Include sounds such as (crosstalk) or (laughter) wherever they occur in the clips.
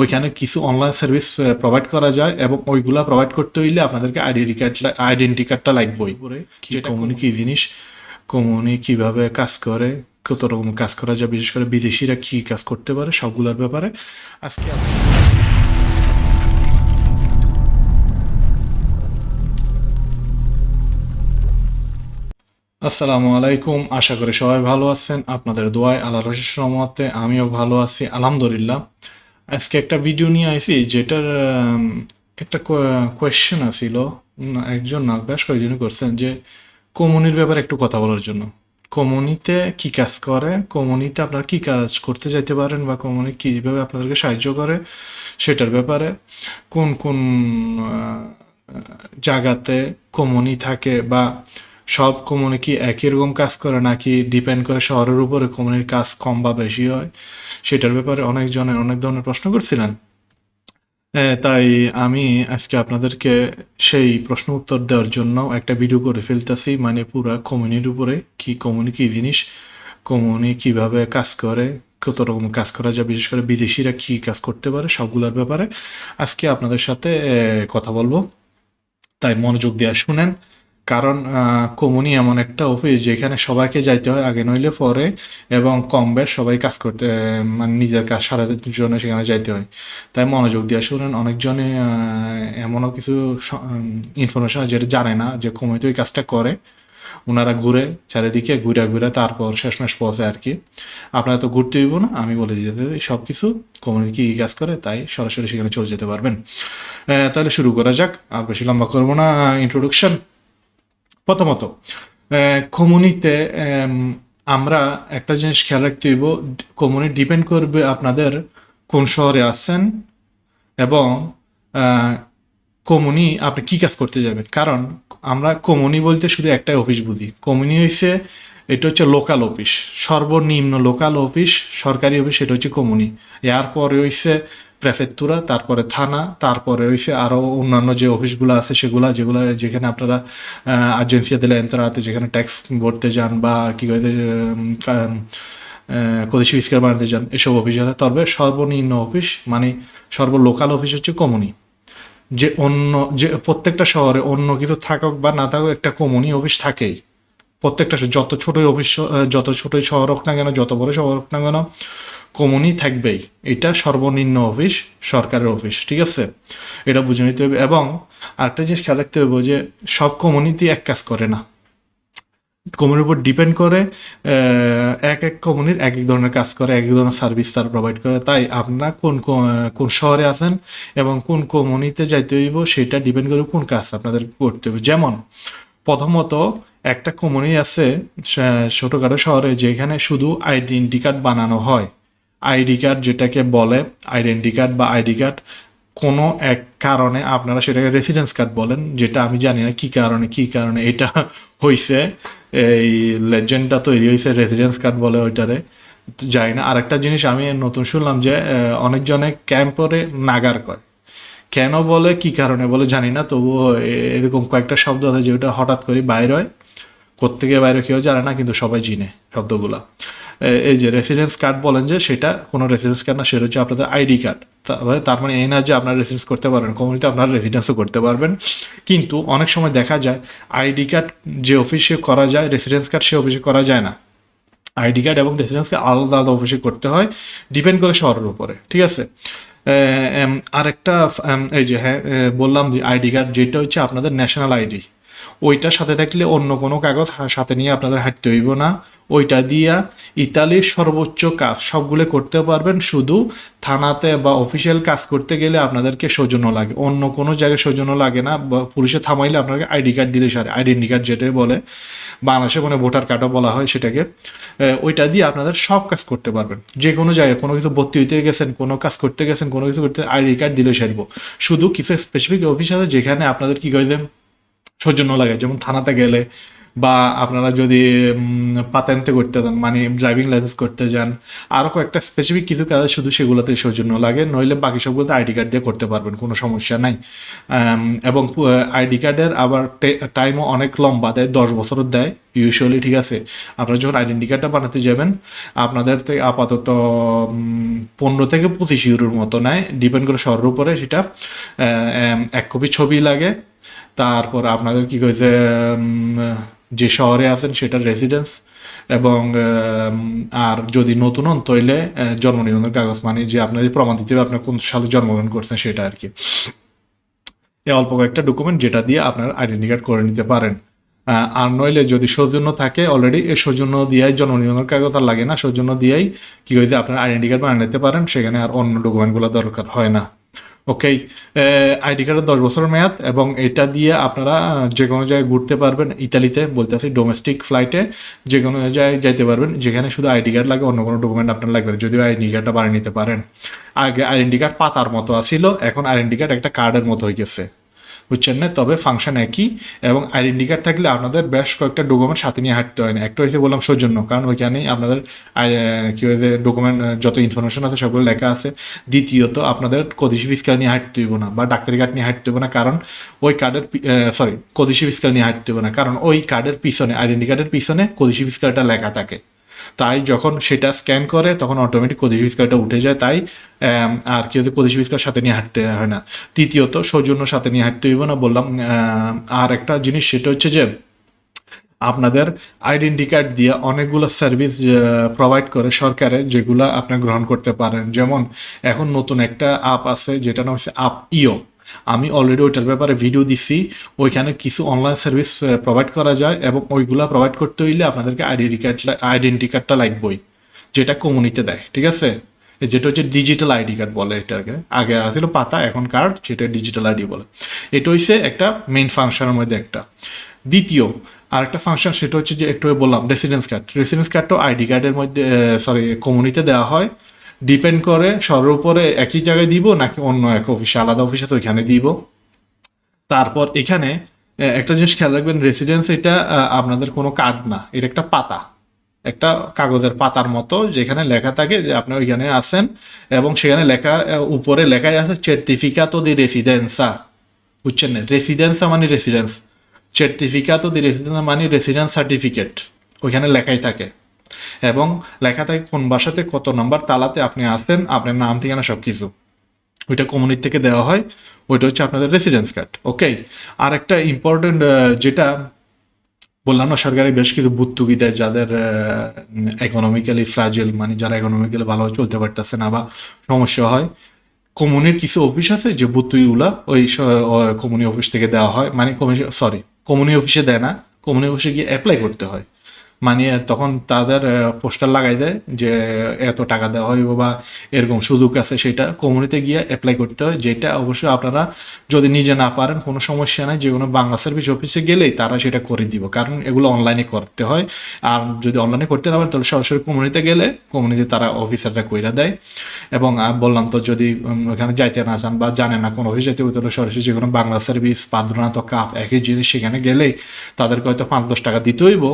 ওইখানে কিছু online service provide করা যায় এবং ওইগুলা প্রোভাইড করতে হইলে আপনাদেরকে আইডেন্টি কার্ড আইডেন্টি কার্ডটা লাগবেই। কমনি কি জিনিস কমনি কীভাবে কাজ করে কত রকম কাজ করা যায় বিশেষ করে বিদেশিরা কি কাজ করতে পারে সবগুলোর ব্যাপারে আজকে আসসালামু আলাইকুম। আশা করি সবাই ভালো আছেন। আপনাদের দোয়ায় আল্লাহ রশিদ রহমতে আমিও ভালো আছি। আলহামদুলিল্লাহ। আজকে একটা ভিডিও নিয়ে আইছি যেটার একটা কোয়েশ্চেন উম, একজন না বেশ কয়েকজন করছেন যে কমুনির ব্যাপারে একটু কথা বলার জন্য। কমুনিতে কি কাজ করে? কমুনিতে আপনারা কি কাজ করতে যাইতে পারেন বা কমুনি কীভাবে আপনাদেরকে সাহায্য করে সেটার ব্যাপারে? কোন কোন জায়গাতে কমুনি থাকে বা সব কমুনি কি একই রকম কাজ করে, নাকি ডিপেন্ড করে শহরের উপরে কমুনির কাজ কম বা বেশি হয়? সেটার ব্যাপারে অনেকজনের অনেক ধরনের প্রশ্ন করছিলেন। তাই আমি আজকে আপনাদেরকে সেই প্রশ্ন উত্তর দেওয়ার জন্য একটা ভিডিও করে ফেলতেছি মানে পুরা কমিউনির উপরে কি কমিউনি কি জিনিস কমিউনি কীভাবে কাজ করে, কত রকম কাজ করা যায়, বিশেষ করে বিদেশিরা কি কাজ করতে পারে, সবগুলোর ব্যাপারে আজকে আপনাদের সাথে কথা বলব। তাই মনোযোগ দিয়ে শুনেন। কারণ কমুনি এমন একটা অফিস যেখানে সবাইকে যাইতে হয় আগে নইলে পরে এবং কম বেশ সবাই কাজ করতে মানে নিজের কাজ সারার জন্য সেখানে যাইতে হয়। তাই মনোযোগ দিয়ে শুনেন অনেকজনে এমনও কিছু ইনফরমেশন যেটা জানে না যে কমিতে ওই কাজটা করে। ওনারা ঘুরে চারিদিকে ঘুরে ঘুরে তারপর শেষমেশ পৌঁছে আর কি। আপনারা তো ঘুরতে হইব না, আমি বলে দিতে সব কিছু কমিউনিটি কি কাজ করে, তাই সরাসরি সেখানে চলে যেতে পারবেন। তাহলে শুরু করা যাক। আর বেশি লম্বা করব না ইন্ট্রোডাকশন প্রথমত কমিউনিতে আমরা একটা জিনিস খেয়াল রাখতে হইব কমিউনিটি ডিপেন্ড করবে আপনাদের কোন শহরে আছেন এবং কমিউনি আপনি কি কাজ করতে যাবেন। কারণ আমরা কমিউনি বলতে শুধু একটাই অফিস বুঝি। কমিউনি হয়েছে এটা হচ্ছে লোকাল অফিস, সর্বনিম্ন লোকাল অফিস, সরকারি অফিস, সেটা হচ্ছে কমিউনি এরপরে হইছে প্রেফেক্তুরা তারপরে থানা, তারপরে হইছে আরও অন্যান্য যে অফিসগুলো আছে সেগুলো, যেগুলো, যেখানে আপনারা এজেন্সিয়া দিলে এন্তরাতে যেখানে ট্যাক্স ভরতে যান বা কী করে কদেশি বিস্কার বানাতে যান, এসব অফিস তবে সর্বনিম্ন অফিস মানে সর্ব লোকাল অফিস হচ্ছে কমিউনি যে অন্য, যে প্রত্যেকটা শহরে অন্য কিছু থাকুক বা না থাকুক, একটা কমিউনি অফিস থাকেই। প্রত্যেকটা যত ছোটই অফিস যত ছোটই শহর হোক না কেন, যত বড় শহর হোক না কেন কমিউনি থাকবেই। এটা সর্বনিম্ন অফিস, সরকারের অফিস, ঠিক আছে? এটা বুঝে নিতে হবে। এবং আরেকটা জিনিস খেয়াল রাখতে হবে যে সব কমিউনিটি এক কাজ করে না। কমিউনির উপর ডিপেন্ড করে এক এক কমিউনির এক এক ধরনের কাজ করে, এক এক ধরনের সার্ভিস তারা প্রোভাইড করে। তাই আপনারা কোন কোন শহরে আছেন এবং কোন কমিউনিতে যাইতে হইব সেটা ডিপেন্ড করে কোন কাজ আপনাদের করতে হবে। যেমন, প্রথমত একটা কমিউনি আছে ছোটখাটো শহরে যেখানে শুধু আইডেন্টি কার্ড বানানো হয়। আইডি কার্ড যেটাকে বলে আইডেন্টি কার্ড বা আইডি কার্ড, কোনো এক কারণে আপনারা সেটাকে রেসিডেন্স কার্ড বলেন, যেটা আমি জানি না কি কারণে কি কারণে এটা হয়েছে এই লেজেন্ডটা তৈরি হয়েছে রেসিডেন্স কার্ড বলে ওইটারে। জানি না, আরেকটা জিনিস আমি নতুন শুনলাম যে অনেকজনে ক্যাম্পরে নাগার কয়। কেন বলে, কি কারণে বলে জানি না, তবুও এরকম কয়েকটা শব্দ আছে যে যেটা হঠাৎ করে বাইরে হয়। কোত্থেকে বাইরে কেউ জানে না, কিন্তু সবাই চিনে শব্দগুলা। এই যে রেসিডেন্স কার্ড বলেন যে, সেটা কোনো রেসিডেন্স কার্ড না, সেটা হচ্ছে আপনাদের আইডি কার্ড তার মানে এই না যে আপনারা রেসিডেন্স করতে পারবেন কমিউনিটি আপনারা রেসিডেন্সও করতে পারবেন। কিন্তু অনেক সময় দেখা যায় আইডি কার্ড যে অফিসে করা যায় রেসিডেন্স কার্ড সে অফিসে করা যায় না। আইডি কার্ড এবং রেসিডেন্সকে আলাদা আলাদা অফিসে করতে হয় ডিপেন্ড করে শহরের উপরে, ঠিক আছে? আরেকটা এই যে হ্যাঁ বললাম যে আইডি কার্ড যেটা হচ্ছে আপনাদের ন্যাশনাল আইডি ওইটার সাথে থাকলে অন্য কোনো কাগজ সাথে নিয়ে আপনাদের হাঁটতে হইব না। ওইটা দিয়া ইতালির সর্বোচ্চ কাজ, সবগুলো করতে পারবেন। শুধু থানাতে বা অফিসিয়াল কাজ করতে গেলে আপনাদেরকে সৌজন্য লাগে। অন্য কোনো জায়গায় সৌজন্য লাগে না। বা পুলিশে থামাইলে আপনাকে আইডি কার্ড দিলে সারে। আইডেন্টি কার্ড যেটাই বলে। বাংলাদেশে মানে ভোটার কার্ডও বলা হয় সেটাকে। ওইটা দিয়ে আপনাদের সব কাজ করতে পারবেন। যে কোনো জায়গায় কোনো কিছু ভর্তি হইতে গেছেন, কোনো কাজ করতে গেছেন, কোনো কিছু করতে আইডি কার্ড দিলে সারব। শুধু কিছু স্পেসিফিক অফিস আছে যেখানে আপনাদের কি করে যে সৌজন্য লাগে, যেমন থানাতে গেলে বা আপনারা যদি পাতেন্তে করতে যান মানে ড্রাইভিং লাইসেন্স করতে যান আরও কয়েকটা স্পেসিফিক কিছু কাজ শুধু সেগুলোতে সৌজন্য লাগে, নইলে বাকি সবগুলোতে আইডি কার্ড দিয়ে করতে পারবেন, কোনো সমস্যা নাই। এবং আইডি কার্ডের আবার টাইমও অনেক লম্বা দেয় দশ বছরের দেয় ইউজুয়ালি ঠিক আছে। আপনারা যখন আইডেন্টি কার্ডটা বানাতে যাবেন, আপনাদের থেকে আপাতত পনেরো থেকে পঁচিশ ইউরোর মতো নেয় ডিপেন্ড করে শহরের উপরে সেটা এক কপি ছবি লাগে তারপর আপনাদের কি উম, যে শহরে আছেন সেটার রেসিডেন্স এবং আর যদি নতুন হন তৈলে জন্ম নিবন্ধন কাগজ মানে যে আপনার প্রমাণ দিতে হবে আপনার কোন সালে জন্মগ্রহণ করছেন সেটা আর কি এই অল্প কয়েকটা ডকুমেন্ট যেটা দিয়ে আপনার আইডেন্টি কার্ড করে নিতে পারেন। আর নইলে যদি সৌজন্য থাকে অলরেডি এই সৌজন্য দিয়াই জন্ম নিবন্ধন কাগজ আর লাগে না সৌজন্য দিয়েই কি হয়েছে আপনার আইডেন্টি কার্ড বানিয়ে নিতে পারেন সেখানে আর অন্য ডকুমেন্টগুলো দরকার হয় না। ওকে আইডি কার্ডের দশ বছর মেয়াদ এবং এটা দিয়ে আপনারা যে কোনো জায়গায় ঘুরতে পারবেন, ইতালিতে বলতে আছি ডোমেস্টিক ফ্লাইটে যে কোনো জায়গায় যাইতে পারবেন, যেখানে শুধু আইডি কার্ড লাগে, অন্য কোনো ডকুমেন্ট আপনার লাগবে যদিও আইডি কার্ডটা বানিয়ে নিতে পারেন। আগে আইডেন্টি কার্ড পাতার মতো আসিল এখন আইডেন্টি কার্ড একটা কার্ডের মতো হয়ে গেছে। বুঝছেন না তবে ফাংশন একই এবং আইডেন্টি কার্ড থাকলে আপনাদের বেশ কয়েকটা ডকুমেন্ট সাথে নিয়ে হাঁটতে হয় না। একটা হয়েছে বললাম সৌজন্য, কারণ ওইখানেই আপনাদের কি হয়েছে ডকুমেন্ট যত ইনফরমেশন আছে সবগুলো লেখা আছে। দ্বিতীয়ত, আপনাদের কদিশি ফিসকাল নিয়ে হাঁটতে হইব না বা ডাক্তারি কার্ড নিয়ে হাঁটতে হইব না, কারণ ওই কার্ডের সরি কদিশি ফিসকাল নিয়ে হাঁটতে হইব না, কারণ ওই কার্ডের পিছনে, আইডেন্টি কার্ডের পিছনে কদিশি ফিসকালটা লেখা থাকে। তাই যখন সেটা স্ক্যান করে, তখন অটোমেটিক কদিশি ফিসকালটা উঠে যায়, তাই আর কি হচ্ছে কদিশি ফিসকাল সাথে নিয়ে হাঁটতে হয় না। তৃতীয়ত, সৌজন্য সাথে নিয়ে হাঁটতে হইব না, বললাম আর একটা জিনিস সেটা হচ্ছে যে, আপনাদের আইডেন্টি কার্ড দিয়ে অনেকগুলো সার্ভিস প্রোভাইড করে সরকারে, যেগুলো আপনি গ্রহণ করতে পারেন। যেমন, এখন নতুন একটা অ্যাপ আছে যেটা নাম হচ্ছে আপ ইও আমি অলরেডি ওইটার ব্যাপারে ভিডিও দিছি। ওইখানে কিছু অনলাইন সার্ভিস প্রোভাইড করা যায় এবং ওইগুলা প্রোভাইড করতে হইলে আপনাদেরকে আইডেন্টি কার্ড আইডেন্টি কার্ডটা লাগবেই, যেটা কমিউনিতে দেয়, ঠিক আছে? যেটা হচ্ছে ডিজিটাল আইডি কার্ড বলে এটাকে। আগে ছিল পাতা, এখন কার্ড সেটা ডিজিটাল আইডি বলে। এটা হচ্ছে একটা মেইন ফাংশনের মধ্যে একটা। দ্বিতীয়, আরেকটা ফাংশন সেটা হচ্ছে যে একটু বললাম রেসিডেন্স কার্ড রেসিডেন্স কার্ডটাও আইডি কার্ডের মধ্যে সরি কমিউনিতে দেওয়া হয়। ডিপেন্ড করে সর্বের উপরে একই জায়গায় দিব নাকি অন্য এক অফিসে, আলাদা অফিসে তো ওইখানে দিব। তারপর এখানে একটা জিনিস খেয়াল রাখবেন রেসিডেন্স এটা আপনাদের কোনো কার্ড না, এটা একটা পাতা। একটা কাগজের পাতার মতো, যেখানে লেখা থাকে যে আপনি ওইখানে আছেন এবং সেখানে লেখা উপরে লেখাই আছে, certificato দি রেসিডেন্সা বুঝছেন না? রেসিডেন্সা মানে রেসিডেন্স certificato দি residenza মানে রেসিডেন্স সার্টিফিকেট ওইখানে লেখাই থাকে। এবং লেখা থাকে কোন বাসাতে কত নাম্বার তালাতে আপনি আসেন আপনার নাম, ঠিকানা সব কিছু ওইটা কমিউনিটি থেকে দেওয়া হয়, ওইটা হচ্ছে আপনাদের রেসিডেন্স কার্ড ওকে আর একটা ইম্পর্টেন্ট যেটা বললাম না, সরকারি বেশ কিছু ভর্তুকি দেয় যাদের ইকোনমিক্যালি ফ্রাজেল মানে যারা ইকোনমিক্যালি ভালোভাবে চলতে পারতেছে না বা সমস্যা হয় কমিউনির কিছু অফিস আছে যে ভর্তুকিগুলা ওই কমিউনি অফিস থেকে দেওয়া হয় মানে সরি কমিউনি অফিসে দেয় না কমিউনি অফিসে গিয়ে অ্যাপ্লাই করতে হয়। মানে তখন তাদের পোস্টার লাগাই দেয় যে, এত টাকা দেওয়া হইব বা এরকম সুযোগ আছে সেটা। কমিউনিতে গিয়ে অ্যাপ্লাই করতে হয়, যেটা অবশ্যই আপনারা যদি নিজে না পারেন, কোনো সমস্যা নাই যে কোনো বাংলা সার্ভিস অফিসে গেলেই তারা সেটা করে দিব। কারণ এগুলো অনলাইনে করতে হয়। আর যদি অনলাইনে করতে না পারেন, তাহলে সরাসরি কমিউনিতে গেলে কমিউনিতে তারা অফিসাররা কইরা দেয়। এবং বললাম তো যদি ওখানে যাইতে না চান বা জানেন না কোনো অফিস যাইতে তাহলে সরাসরি যে কোনো বাংলা সার্ভিস পাদ্রনাথ কাপ একই জিনিস সেখানে গেলেই তাদেরকে হয়তো পাঁচ দশ টাকা দিতে হইব।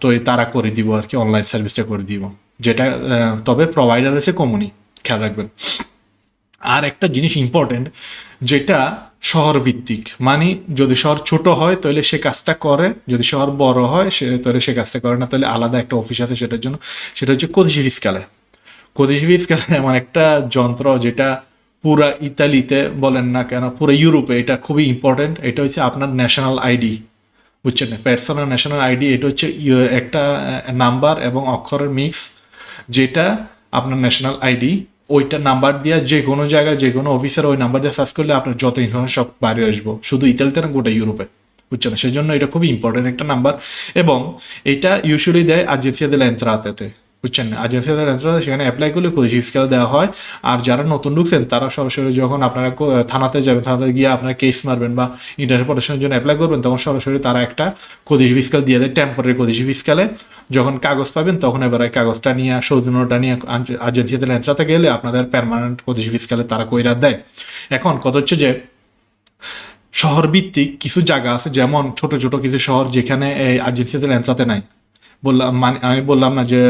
তো তারা করে দিব আর কি অনলাইন সার্ভিসটা করে দিব। যেটা তবে প্রোভাইডার আছে কমনি খেয়াল রাখবেন। আর একটা জিনিস ইম্পর্টেন্ট যেটা শহর ভিত্তিক মানে যদি শহর ছোট হয়, তাহলে সে কাজটা করে, যদি শহর বড় হয়, সে, তাহলে সে কাজটা করে না, তাহলে আলাদা একটা অফিস আছে সেটার জন্য, সেটা হচ্ছে কদিশি ফিসকালে কদিশি ফিসকালে এমন একটা যন্ত্র যেটা পুরা ইতালিতে বলেন না কেন, পুরো ইউরোপে এটা খুবই ইম্পর্টেন্ট এটা হচ্ছে আপনার ন্যাশনাল আইডি বুঝছেন? পার্সোনাল ন্যাশনাল আইডি এটা হচ্ছে, ইয়ে- একটা নাম্বার এবং অক্ষরের মিক্স যেটা আপনার ন্যাশনাল আইডি ওইটা নাম্বার দিয়ে যে কোনো জায়গায়, যে কোনো অফিসার ওই নাম্বার দিয়ে সার্চ করলে আপনার যত ইনফরমেশন সব বাইরে আসব। শুধু ইতালিতে না, গোটা ইউরোপে বুঝছেন? সেই জন্য এটা খুবই ইম্পর্টেন্ট একটা নাম্বার এবং এটা ইউজুয়ালি দেয় আজেন্সিয়া দিলে এন্ত্রাতেতে বুঝছেন আজেন্সিয়া দিলে এন্ত্রাতে সেখানে অ্যাপ্লাই করলে কোচিং স্কেল দেওয়া হয়। আর যারা নতুন ঢুকছেন, তারা সরাসরি যখন আপনারা থানাতে যাবেন, থানাতে গিয়ে আপনারা কেস মারবেন বা ইন্টারনেট প্রোটেকশনের জন্য অ্যাপ্লাই করবেন, তখন সরাসরি তারা একটা কোদিশ স্কেল দিয়ে দেয় টেম্পোরারি কোদিশ ফিসকালে যখন কাগজ পাবেন, তখন এবার কাগজটা নিয়ে, সৌজন্যটা নিয়ে আজেন্সিয়াতে লেন্সরাতে গেলে আপনাদের পারমানেন্ট কোদিশ ফিসকালে তারা কইরা দেয়। এখন কথা হচ্ছে যে শহর ভিত্তিক কিছু জায়গা আছে, যেমন ছোট ছোট কিছু শহর যেখানে এই আর্জেন্সিতে ল্যান্সাতে নাই। বললাম মানে আমি বললাম না যে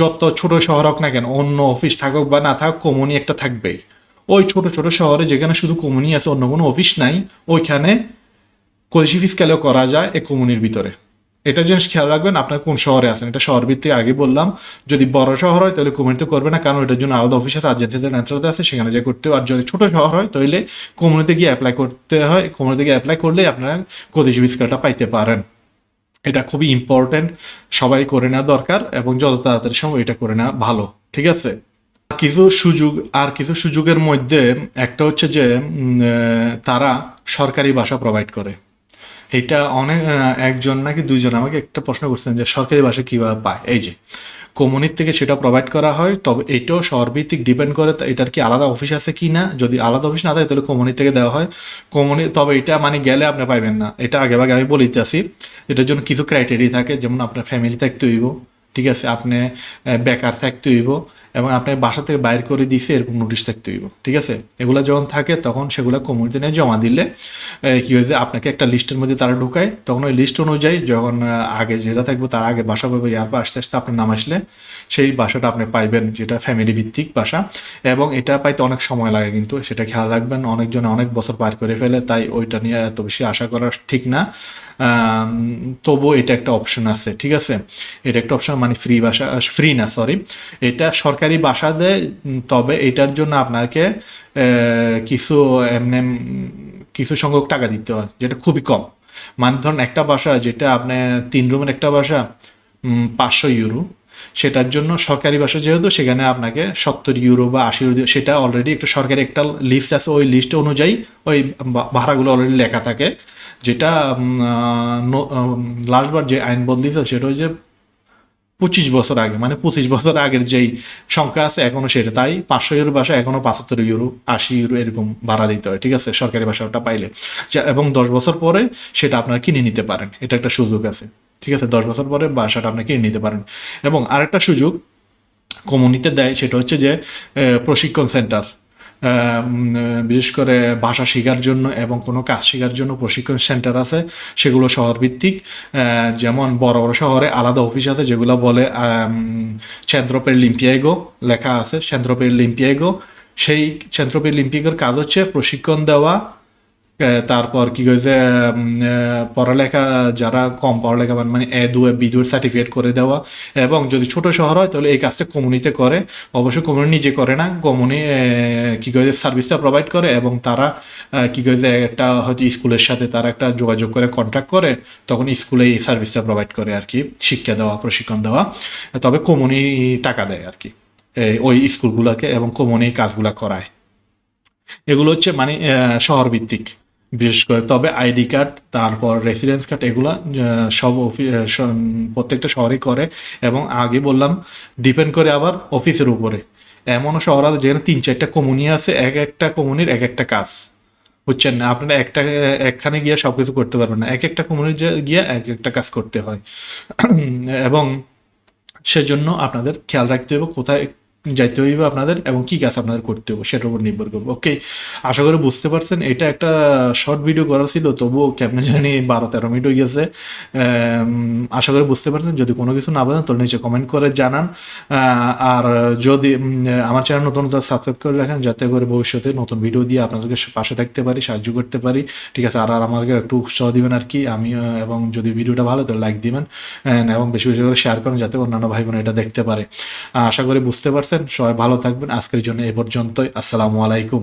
যত ছোট শহর হোক না কেন, অন্য অফিস থাকুক বা না থাকুক কমনি একটা থাকবেই। ওই ছোট ছোট শহরে যেখানে শুধু কমনি আছে, অন্য কোনো অফিস নাই, ওইখানে কলসি ফিসকালেও করা যায় এই কমুনির ভিতরে? এটা জিনিস খেয়াল রাখবেন, আপনার কোন শহরে আছেন। এটা শহর ভিত্তিক আগে বললাম, যদি বড় শহর হয়, তাহলে কমিউনিতে করবে না, কারণ এটার জন্য আলাদা অফিস আছে আর্জেন্টিতে নেত্রাতে আছে, সেখানে যে করতে আর যদি ছোট শহর হয়, তাহলে কমিউনিতে গিয়ে অ্যাপ্লাই করতে হয় কমিউনিতে গিয়ে অ্যাপ্লাই করলে আপনারা কলসি ফিসকালটা পাইতে পারেন। এটা খুবই ইম্পর্টেন্ট সবাই করে নেওয়া দরকার এবং যত তাড়াতাড়ি সময় এটা করে নেওয়া ভালো, ঠিক আছে? কিছু সুযোগ, আর কিছু সুযোগের মধ্যে একটা হচ্ছে যে তারা সরকারি ভাষা প্রোভাইড করে। এটা অনেক একজন নাকি দুজন আমাকে একটা প্রশ্ন করছেন যে, সরকারি ভাষা কীভাবে পায়? এই যে কমিউনিটি থেকে সেটা প্রোভাইড করা হয়, তবে এটাও শহরভিত্তিক ডিপেন্ড করে এটার কি আলাদা অফিস আছে কি না। যদি আলাদা অফিস না থাকে, তাহলে কমিউনিটি থেকে দেওয়া হয়। কমিউনি তবে এটা মানে গেলে আপনি পাইবেন না। এটা আগে আগে আমি বলিতেছি, এটার জন্য কিছু ক্রাইটেরিয়া থাকে। যেমন আপনার ফ্যামিলি থাকতে হইব, ঠিক আছে? আপনি বেকার থাকতে হইব। এবং আপনি বাসা থেকে বাইর করে দিছে, এরকম নোটিশ থাকতে হইব। ঠিক আছে? এগুলো যখন থাকে, তখন সেগুলো কমিউনিটি নিয়ে জমা দিলে কি হয়েছে? আপনাকে একটা লিস্টের মধ্যে তারা ঢুকায়। তখন ওই লিস্ট অনুযায়ী যখন আগে যেটা থাকবে তার আগে বাসা পাবে, ইয়ার আস্তে আস্তে আপনার নাম আসলে সেই বাসাটা আপনি পাইবেন, যেটা ফ্যামিলি ভিত্তিক বাসা। এবং এটা পাইতে অনেক সময় লাগে কিন্তু, সেটা খেয়াল রাখবেন। অনেকজন অনেক বছর পার করে ফেলে, তাই ওইটা নিয়ে এত বেশি আশা করা ঠিক না। তবুও এটা একটা অপশন আছে, ঠিক আছে? এটা একটা অপশন মানে ফ্রি বাসা ফ্রি না সরি এটা সরকারি বাসা দেয়, তবে এটার জন্য আপনাকে কিছু এমনি কিছু সংখ্যক টাকা দিতে হয়, যেটা খুবই কম। মানে ধরুন একটা বাসা যেটা আপনার তিন রুমের একটা বাসা পাঁচশো ইউরো, সেটার জন্য সরকারি বাসা যেহেতু, সেখানে আপনাকে সত্তর ইউরো বা আশি ইউরো সেটা অলরেডি একটা সরকারি একটা লিস্ট আছে, ওই লিস্ট অনুযায়ী ওই ভাড়াগুলো অলরেডি লেখা থাকে। যেটা লাস্টবার যে আইন বদলিছে, সেটা হচ্ছে পঁচিশ বছর আগে মানে পঁচিশ বছর আগের যেই সংখ্যা আছে এখনও সেটা, তাই পাঁচশো ইউরো বাসা এখনও পাঁচাত্তর ইউরো, আশি ইউরো এরকম ভাড়া দিতে হয়, ঠিক আছে? সরকারি বাসাটা পাইলে। এবং দশ বছর পরে সেটা আপনারা কিনে নিতে পারেন, এটা একটা সুযোগ আছে, ঠিক আছে? দশ বছর পরে বাসাটা আপনি কিনে নিতে পারেন। এবং আরেকটা সুযোগ কমিউনিতে দেয়, সেটা হচ্ছে যে প্রশিক্ষণ সেন্টার বিশেষ করে ভাষা শেখার জন্য এবং কোনো কাজ শেখার জন্য প্রশিক্ষণ সেন্টার আছে, সেগুলো শহরভিত্তিক। যেমন বড় বড় শহরে আলাদা অফিস আছে, যেগুলো বলে চেন্দ্রপের লিম্পিয়াগো লেখা আছে চেন্দ্রপের লিম্পিয়াগো সেই চেন্দ্রপের লিম্পিয়াগোর কাজ হচ্ছে প্রশিক্ষণ দেওয়া তারপর কি হয়েছে পড়ালেখা যারা কম পড়ালেখা মানে এ দু বি দুয়ের সার্টিফিকেট করে দেওয়া, এবং যদি ছোট শহর হয়, তাহলে এই কাজটা কমিউনিতে করে। অবশ্যই কমিউনি নিজে করে না, কমিউনি কি করে সার্ভিসটা প্রোভাইড করে, এবং তারা কি যে একটা হয়তো স্কুলের সাথে তারা একটা যোগাযোগ করে কন্ট্যাক্ট করে, তখন স্কুলে এই সার্ভিসটা প্রোভাইড করে আর কি, শিক্ষা দেওয়া, প্রশিক্ষণ দেওয়া, তবে কমিউনি টাকা দেয় আর কি ওই স্কুলগুলোকে এবং কমিউনি কাজগুলো করায়। এগুলো হচ্ছে মানে শহরভিত্তিক। বিশেষ করে, তবে আইডি কার্ড, তারপর রেসিডেন্স কার্ড এগুলা সব প্রত্যেকটা শহরই করে এবং আগে বললাম ডিপেন্ড করে আবার অফিসের উপরে। এমনও শহর আছে যেখানে তিন চারটা কমুনি আছে, এক একটা কমুনির এক একটা কাজ। বুঝছেন না? আপনারা একটা, একখানে গিয়ে সব কিছু করতে পারবেন না। এক একটা কমুনির গিয়ে এক একটা কাজ করতে হয়। (clears throat) এবং সেজন্য আপনাদের খেয়াল রাখতে হবে কোথায় যাইতে হইবে আপনাদের এবং কি কাজ আপনাদের করতে হবে সেটার উপর নির্ভর করবে। ওকে আশা করি বুঝতে পারছেন, এটা একটা শর্ট ভিডিও করা ছিল, তবুও কেমনে জানি বারো তেরো মিনিট হয়ে গেছে। আশা করি বুঝতে পারছেন, যদি কোনো কিছু না বলেন তাহলে নিচে কমেন্ট করে জানান। আর যদি আমার চ্যানেল নতুন সাবস্ক্রাইব করে রাখেন, যাতে করে ভবিষ্যতে নতুন ভিডিও দিয়ে আপনাদেরকে পাশে থাকতে পারি, সাহায্য করতে পারি। ঠিক আছে, আর আর আমাকে একটু উৎসাহ দিবেন আর কি, আমি এবং যদি ভিডিওটা ভালো তো লাইক দিবেন। এবং বেশি বেশি করে শেয়ার করেন, যাতে অন্যান্য ভাই বোন এটা দেখতে পারে। আশা করি বুঝতে পারছেন। সবাই ভালো থাকবেন। আজকের জন্য এ পর্যন্তই। আসসালামু আলাইকুম।